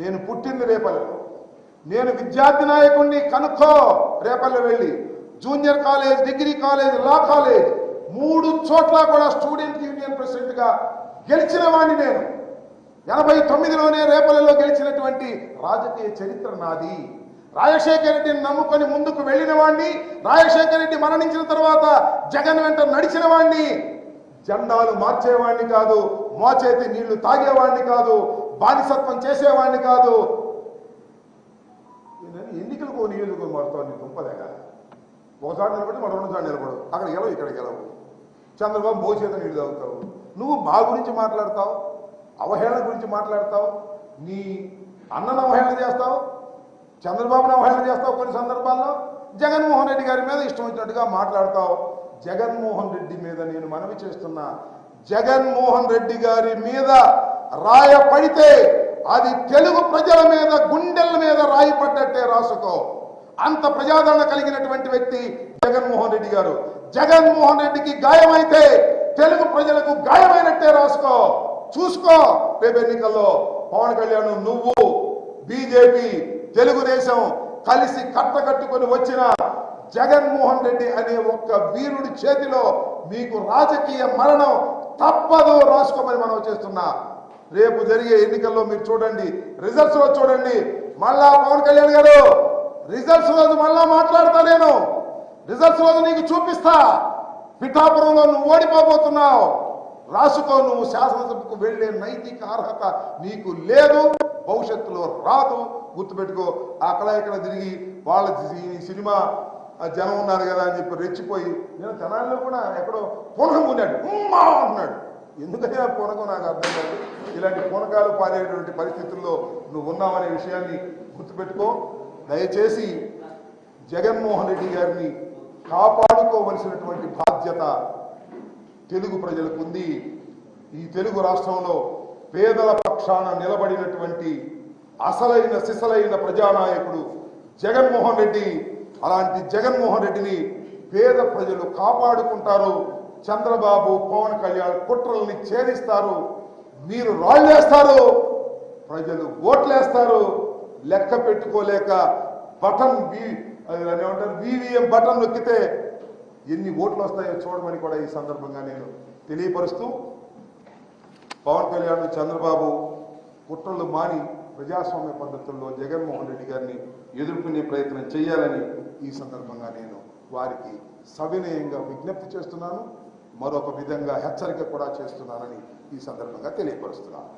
నేను పుట్టింది రేపల్లె. నేను విద్యార్థి నాయకుడిని కనుక్కో రేపల్లె వెళ్ళి. Junior college degree college law college మూడు చోట్ల కూడా స్టూడెంట్ యూనియన్ ప్రెసిడెంట్గా గెలిచిన వాడిని నేను. ఎనభై తొమ్మిదిలోనే రేపల్లెలో గెలిచినటువంటి రాజకీయ చరిత్ర నాది. రాజశేఖర రెడ్డిని నమ్ముకొని ముందుకు వెళ్ళిన వాడిని రాజశేఖర రెడ్డి మరణించిన తర్వాత జగన్ వెంట నడిచిన వాడిని జెండాలు మార్చేవాడిని కాదు మోచేతి నీళ్ళు తాగేవాడిని కాదు బానిసత్వం చేసేవాడిని కాదు. ఎన్నికలకు నియోజకవర్గం మారుతావు నీ దుంపదేగా ఒకసారి నిలబడి మరో రెండుసారి నిలబడు అక్కడ గెలవు ఇక్కడ గెలవు. చంద్రబాబు మోచేత నీళ్ళు తాగుతావు. నువ్వు మా గురించి మాట్లాడతావు అవహేళన గురించి మాట్లాడతావు నీ అన్నను అవహేళన చేస్తావు చంద్రబాబును అవహేళన చేస్తావు కొన్ని సందర్భాల్లో జగన్మోహన్ రెడ్డి గారి మీద ఇష్టం వచ్చినట్టుగా మాట్లాడతావు. జగన్మోహన్ రెడ్డి మీద నేను మనవి చేస్తున్నా. జగన్మోహన్ రెడ్డి గారి మీద రాయపడితే అది తెలుగు ప్రజల మీద గుండెల మీద రాయిపడ్డట్టే రాసుకో. అంత ప్రజాదరణ కలిగినటువంటి వ్యక్తి జగన్మోహన్ రెడ్డి గారు. జగన్మోహన్ రెడ్డికి గాయమైతే తెలుగు ప్రజలకు గాయమైనట్టే రాసుకో. చూసుకో రేపు ఎన్నికల్లో పవన్ కళ్యాణ్ నువ్వు బీజేపీ తెలుగుదేశం కలిసి కట్టకట్టుకొని వచ్చిన జగన్మోహన్ రెడ్డి అనే ఒక్క వీరుడి చేతిలో మీకు రాజకీయ మరణం తప్పదు రాసుకోమని మనం చేస్తున్నా. రేపు జరిగే ఎన్నికల్లో మీరు చూడండి. రిజల్ట్స్లో చూడండి. మళ్ళా పవన్ కళ్యాణ్ గారు రిజల్ట్స్ రోజు మళ్ళా మాట్లాడతా నేను. రిజల్ట్స్ రోజు నీకు చూపిస్తా. పిఠాపురంలో నువ్వు ఓడిపోబోతున్నావు. రాసుకో నువ్వు శాసనసభకు వెళ్ళే నైతిక అర్హత నీకు లేదు. భవిష్యత్తులో రాదు. గుర్తుపెట్టుకో అక్కడ ఇక్కడ తిరిగి వాళ్ళ సినిమా జనం ఉన్నారు కదా అని చెప్పి రెచ్చిపోయి నేను జనాల్లో కూడా ఎక్కడో పూనకం ఉన్నాడు ఉమ్మా అంటున్నాడు ఎందుకంటే ఆ పూనకం నాకు అర్థం కాదు? ఇలాంటి పూనకాలు పారేటువంటి పరిస్థితుల్లో నువ్వు ఉన్నావనే విషయాన్ని గుర్తుపెట్టుకో. దయచేసి జగన్మోహన్ రెడ్డి గారిని కాపాడుకోవలసినటువంటి బాధ్యత తెలుగు ప్రజలకు ఉంది. ఈ తెలుగు రాష్ట్రంలో పేదల పక్షాన నిలబడినటువంటి అసలైన సిసలైన ప్రజానాయకుడు జగన్మోహన్ రెడ్డి. అలాంటి జగన్మోహన్ రెడ్డిని పేద ప్రజలు కాపాడుకుంటారు. చంద్రబాబు పవన్ కళ్యాణ్ కుట్రల్ని ఛేదిస్తారు. మీరు రాళ్ళేస్తారు. ప్రజలు ఓట్లేస్తారు. లెక్క పెట్టుకోలేక బటన్ ఏమంటారు? వివిఎం బటన్ నొక్కితే ఎన్ని ఓట్లు వస్తాయో చూడమని కూడా ఈ సందర్భంగా నేను తెలియపరుస్తూ పవన్ కళ్యాణ్ చంద్రబాబు కుట్రలు మాని ప్రజాస్వామ్య పద్ధతుల్లో జగన్మోహన్ రెడ్డి గారిని ఎదుర్కొనే ప్రయత్నం చేయాలని ఈ సందర్భంగా నేను వారికి సవినయంగా విజ్ఞప్తి చేస్తున్నాను. మరొక విధంగా హెచ్చరిక కూడా చేస్తున్నానని ఈ సందర్భంగా తెలియపరుస్తున్నాను.